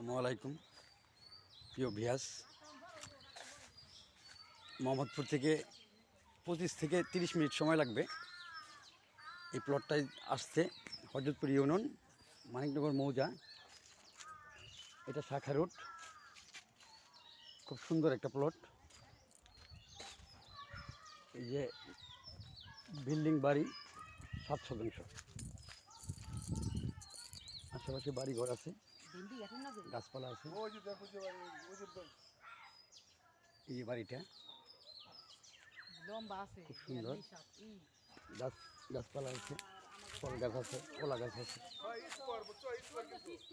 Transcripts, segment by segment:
আসসালামু আলাইকুম। প্রিয় ভিয়াস মোহাম্মদপুর থেকে পঁচিশ থেকে তিরিশ মিনিট সময় লাগবে। এই প্লটটায় আসতে হজরতপুর ইউনিয়ন, মানিকনগর মৌজা। এটা শাখা রোড খুব সুন্দর একটা প্লট এই যে বিল্ডিং বাড়ি, সাত শতাংশ। আশেপাশে বাড়ি ঘর আছে। ভেন্ডি এখন না গাছপালা আছে। ওই যে দেখো যে ওই যে এই যে বাড়িটা লম্বা আছে খুব সুন্দর। গাছ গাছপালা আছে ফল গাছ আছে কলা গাছ আছে।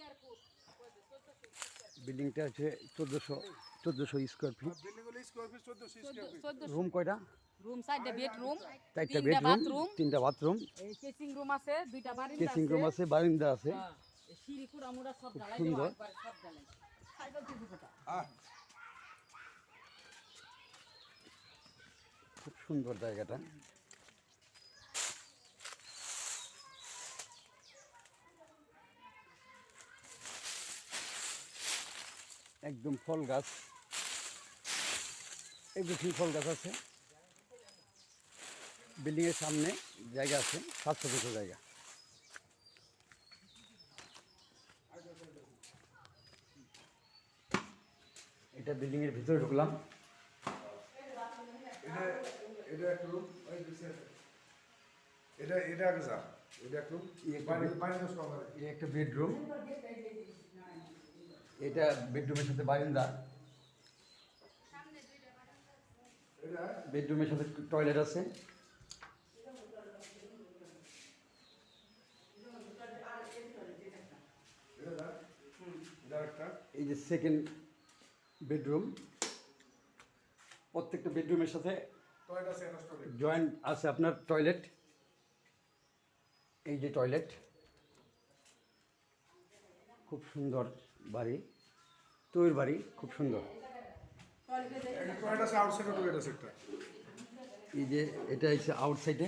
কিন্তু। বিল্ডিংটা হচ্ছে চোদ্দোশো চোদ্দোশো স্কোয়ার ফিট আর বিল্ডিং হলো স্কোয়ার ফিট 1400 স্কোয়ার ফিট। চোদ্দশো রুম কয়টা? রুম সাইডে বেডরুম চারটা বেডরুম বাথরুম তিনটা বাথরুম কেসিং রুম আছে দুইটা বারিন্দা কেসিং রুম আছে বারান্দা আছে। এই খুব সুন্দর। জায়গাটা। একদম ফল গাছ। এভরিথিং ফল গাছ আছে। বিল্ডিংয়ের সামনে জায়গা আছে সাত শতাংশ জায়গা। এটা বিল্ডিংয়ের ভিতরে ঢুকলাম। এটা এটা এক রুম এটা এটা আগে যা একটা বেডরুম এটা বেডরুমের সাথে বারান্দা। এটা? বেডরুমের সাথে টয়লেট আছে। এই যে সেকেন্ড বেডরুম। প্রত্যেকটা বেডরুমের সাথে জয়েন্ট আছে আপনার টয়লেট এই যে টয়লেট খুব সুন্দর বাড়ি তৈর বাড়ি খুব সুন্দর। এই যে এটা হচ্ছে আউটসাইডে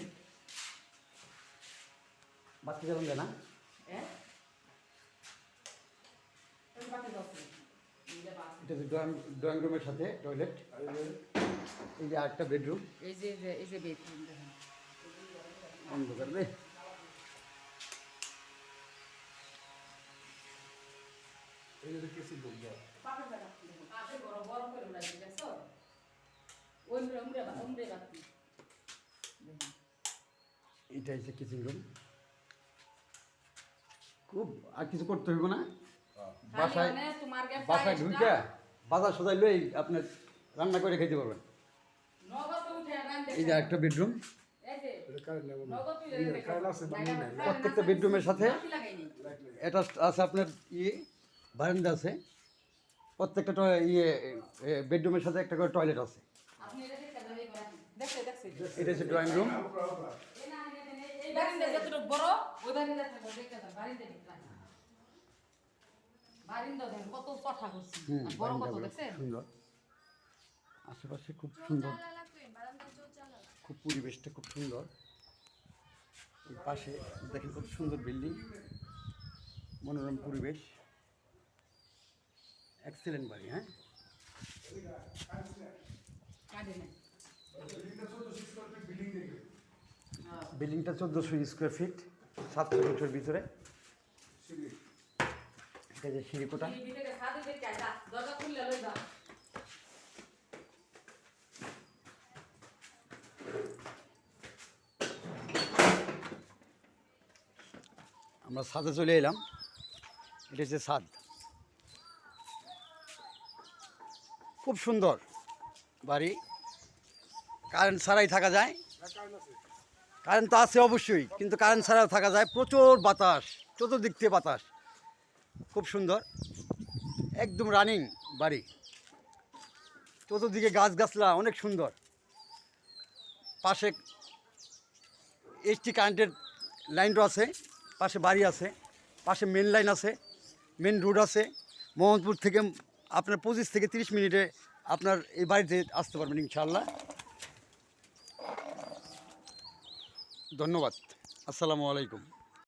বাচ্চা যাবেন না হ্যাঁ? ওই বাতি জ্বলছে। এই যে বাতি। এটা ড্রয়িং ড্রয়িং রুমের সাথে টয়লেট। এই যে- আরেকটা বেডরুম। এই যে এই যে- এই যে বেডরুম অন্ধকার রে এই যে কেসি বড় বড় করে দেখছ? ওই বাতি। এটা হচ্ছে কিচেন রুম খুব আর কিছু করতে হইব না। বাসায় মানে তোমার বাসায় টাইলসটা ঢুকে বাজার সদাই লই আপনার রান্না করে খেতে পারবেন। এই যে একটা বেডরুম। প্রত্যেকটা বেডরুমের সাথে এটা আছে আপনার ইয়ে বারান্দা আছে। প্রত্যেকটা ইয়ে বেডরুমের সাথে একটা করে টয়লেট আছে। এটা হচ্ছে ড্রয়িং রুম কত চঠা করছি। হুম আর বড় কত দেখছেন? সুন্দর। আশেপাশে খুব সুন্দর। খুব পরিবেশটা খুব সুন্দর। পাশে দেখেন খুব সুন্দর বিল্ডিং। মনোরম পরিবেশ। এক্সেলেন্ট বাড়ি হ্যাঁ? বিল্ডিংটা 1400 স্কোয়ার ফিট বিল্ডিং দেখবে। বিল্ডিংটা চোদ্দোশো স্কোয়ার ফিট সাতশো মিটার ভিতরে। এটা যে সিঁড়িকোটা। আমরা ছাদে চলে এলাম। এটা হচ্ছে ছাদ। খুব সুন্দর বাড়ি। কারেন্ট ছাড়াই থাকা যায়। কারেন্ট তো আছে অবশ্যই, কিন্তু কারেন্ট ছাড়াও থাকা যায়। প্রচুর বাতাস, চতুর্দিক থেকে বাতাস। খুব সুন্দর। একদম রানিং বাড়ি। চতুর্দিকে গাছ গাছলা অনেক সুন্দর। পাশে এইচটি কারেন্টের লাইনও আছে, পাশে বাড়ি আছে, পাশে মেন লাইন আছে মেন রোড আছে। মোহাম্মদপুর থেকে আপনার পঁচিশ থেকে তিরিশ মিনিটে আপনার এই বাড়িতে আসতে পারবেন ইনশাল্লাহ ধন্যবাদ। আসসালামু আলাইকুম।